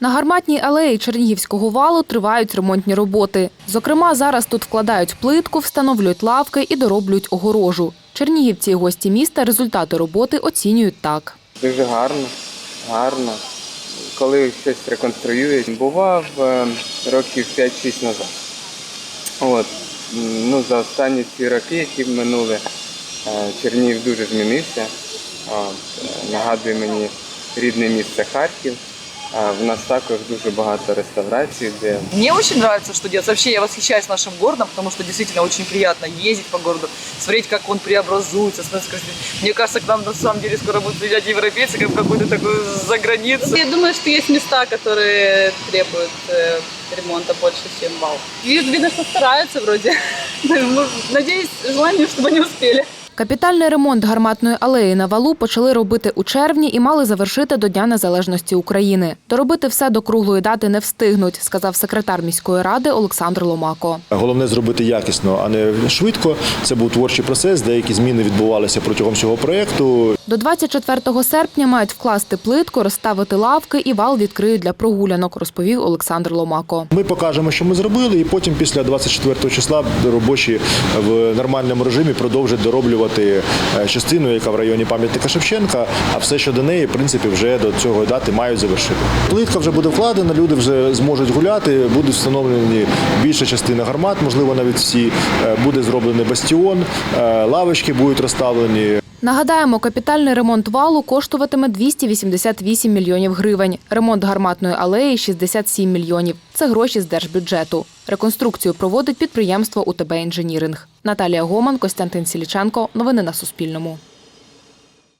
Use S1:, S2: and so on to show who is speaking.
S1: На гарматній алеї Чернігівського валу тривають ремонтні роботи. Зокрема, зараз тут вкладають плитку, встановлюють лавки і дороблюють огорожу. Чернігівці і гості міста результати роботи оцінюють так.
S2: Дуже гарно, гарно. Коли щось реконструюють, бував е, років 5-6 назад. От. Ну, за останні ці роки, які минули, е, Чернігів дуже змінився. От. е, Нагадує мені рідне місце Харків. А В нас також дуже багато реставрацій, де
S3: Мне очень нравится, что делается. Вообще я восхищаюсь нашим городом, потому что действительно очень приятно ездить по городу, смотреть, как он преобразуется. становится красивее. Мне кажется, к нам на самом деле скоро будут приезжать европейцы, как в какую-то такую за границу.
S4: Я думаю, что есть места, которые требуют э, ремонта больше, чем вал. Вид- Видно, что стараются вроде. Ну, Надеюсь, желание, чтобы они успели.
S1: Капітальний ремонт гарматної алеї на валу почали робити у червні і мали завершити до Дня Незалежності України. Доробити все до круглої дати не встигнуть, сказав секретар міської ради Олександр Ломако.
S5: Головне зробити якісно, а не швидко. Це був творчий процес. Деякі зміни відбувалися протягом цього проєкту.
S1: До 24 серпня мають вкласти плитку, розставити лавки і вал відкриють для прогулянок, розповів Олександр Ломако.
S5: Ми покажемо, що ми зробили, і потім, після 24 числа, робочі в нормальному режимі продовжать дороблювати е, частину, яка в районі пам'ятника Шевченка. А все, що до неї, в принципі, вже до цього дати мають завершити. Плитка вже буде вкладена, люди вже зможуть гуляти, будуть встановлені більша частина гармат, можливо, навіть всі. Е, Буде зроблений бастіон, е, лавочки будуть розставлені.
S1: Нагадаємо, капітальний ремонт валу коштуватиме 288 мільйонів гривень. Ремонт гарматної алеї 67 мільйонів. Це гроші з держбюджету. Реконструкцію проводить підприємство УТБ Інженіринг. Наталія Гоман, Костянтин Сіліченко. Новини на Суспільному.